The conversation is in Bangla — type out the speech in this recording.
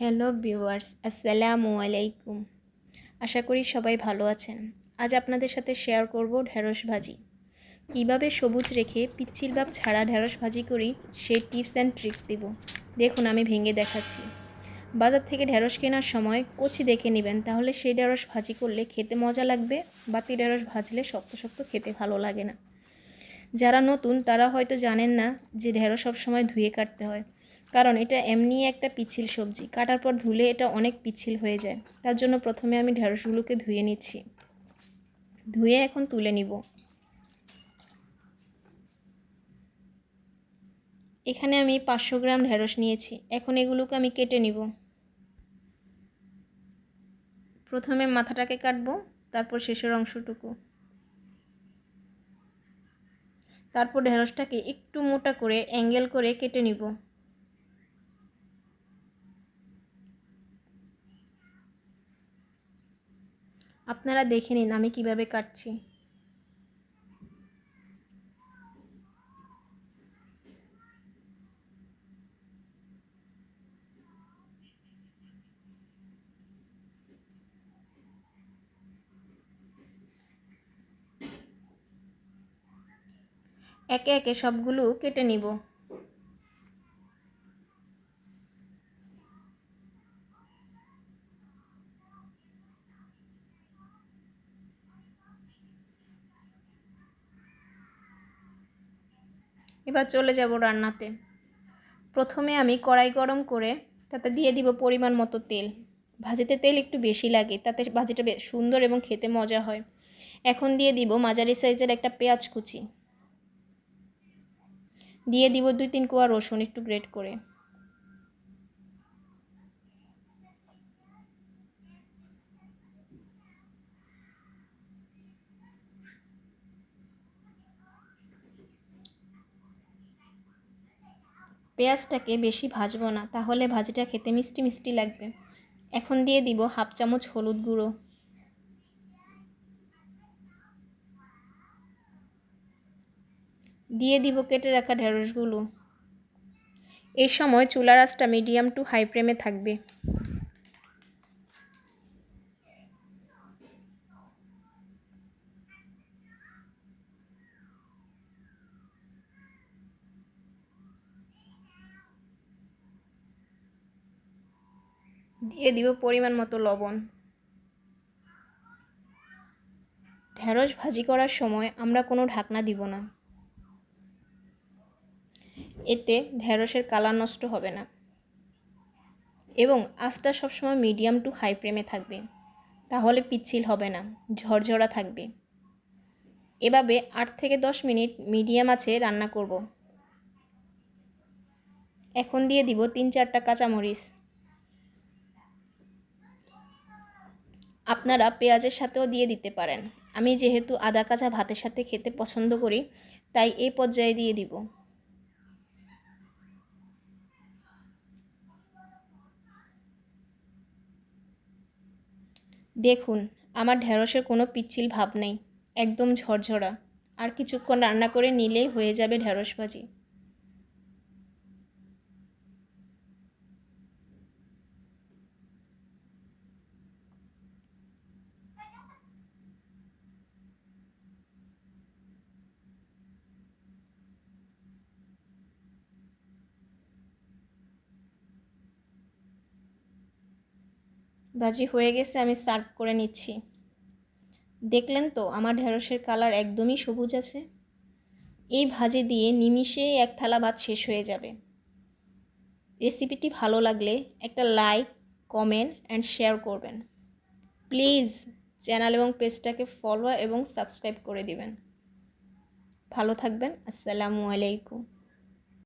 হ্যালো ভিউয়ার্স, আসসালামু আলাইকুম। আশা করি সবাই ভালো আছেন। আজ আপনাদের সাথে শেয়ার করব ঢেঁড়স ভাজি। কীভাবে সবুজ রেখে পিচ্ছিল ভাব ছাড়া ঢেঁড়স ভাজি করি সেই টিপস অ্যান্ড ট্রিক্স দিব। দেখুন, আমি ভেঙে দেখাচ্ছি। বাজার থেকে ঢেঁড়স কেনার সময় কচি দেখে নেবেন, তাহলে সেই ঢেঁড়স ভাজি করলে খেতে মজা লাগবে, বাতি ঢেঁড়স ভাজলে শক্ত শক্ত খেতে ভালো লাগে না। যারা নতুন, তারা হয়তো জানেন না যে ঢেঁড়স সবসময় ধুয়ে কাটতে হয়। কারণ এটা এমনি একটা পিচ্ছিল সবজি। কাটার পর ধুলে এটা অনেক পিচ্ছিল হয়ে যায়। তার জন্য প্রথমে আমি ঢেঁড়সগুলোকে ধুয়ে নিচ্ছি। ধুয়ে এখন তুলে নিব। এখানে আমি পাঁচশো গ্রাম ঢেঁড়স নিয়েছি। এখন এগুলোকে আমি কেটে নিব। প্রথমে মাথাটাকে কাটবো, তারপর শেষের অংশটুকু। তারপর ঢেঁড়সটাকে একটু মোটা করে, অ্যাঙ্গেল করে কেটে নিব। আপনারা দেখে নিন আমি কীভাবে কাটছি। একে একে সবগুলো কেটে নিব। এবার চলে যাব রান্নাতে। প্রথমে আমি কড়াই গরম করে তাতে দিয়ে দিব পরিমাণ মতো তেল। ভাজিতে তেল একটু বেশি লাগে, তাতে ভাজিটা সুন্দর এবং খেতে মজা হয়। এখন দিয়ে দিব মাঝারি সাইজের একটা পেঁয়াজ কুচি। দিয়ে দিব দুই তিন কোয়া রসুন একটু গ্রেট করে। পেঁয়াজটাকে বেশি ভাজবো না, তাহলে ভাজিটা খেতে মিষ্টি মিষ্টি লাগবে। এখন দিয়ে দিব হাফ চামচ হলুদ গুঁড়ো। দিয়ে দিব কেটে রাখা ঢেঁড়সগুলো। এই সময় চুলার আঁচটা মিডিয়াম টু হাই ফ্লেমে থাকবে। দিয়ে দিব পরিমাণ মতো লবণ। ঢেঁড়স ভাজি করার সময় আমরা কোনো ঢাকনা দিব না। এতে ঢেঁড়সের কালার নষ্ট হবে না। এবং আঁচটা সবসময় মিডিয়াম টু হাই ফ্লেমে থাকবে। তাহলে পিচ্ছিল হবে না, ঝরঝরা থাকবে। এভাবে আট থেকে দশ মিনিট মিডিয়াম আছে রান্না করব। এখন দিয়ে দিব তিন চারটা কাঁচামরিচ। আপনারা পেঁয়াজের সাথেও দিয়ে দিতে পারেন। আমি যেহেতু আদা কাঁচা ভাতের সাথে খেতে পছন্দ করি, তাই এই পর্যায়ে দিয়ে দিব। দেখুন, আমার ঢেঁড়সের কোনো পিচ্ছিল ভাব নেই, একদম ঝরঝরা। আর কিছুক্ষণ রান্না করে নিলেই হয়ে যাবে ঢেঁড়স ভাজি। ভাজি হয়ে গেছে, আমি সার্ভ করে নিচ্ছি। দেখলেন তো, আমার ঢেঁড়সের কালার একদমই সবুজ আছে। এই ভাজি দিয়ে নিমিষেই এক থালা ভাত শেষ হয়ে যাবে। রেসিপিটি ভালো লাগলে একটা লাইক, কমেন্ট অ্যান্ড শেয়ার করবেন। প্লিজ চ্যানেল এবং পেজটাকে ফলো এবং সাবস্ক্রাইব করে দিবেন। ভালো থাকবেন, আসসালামু আলাইকুম।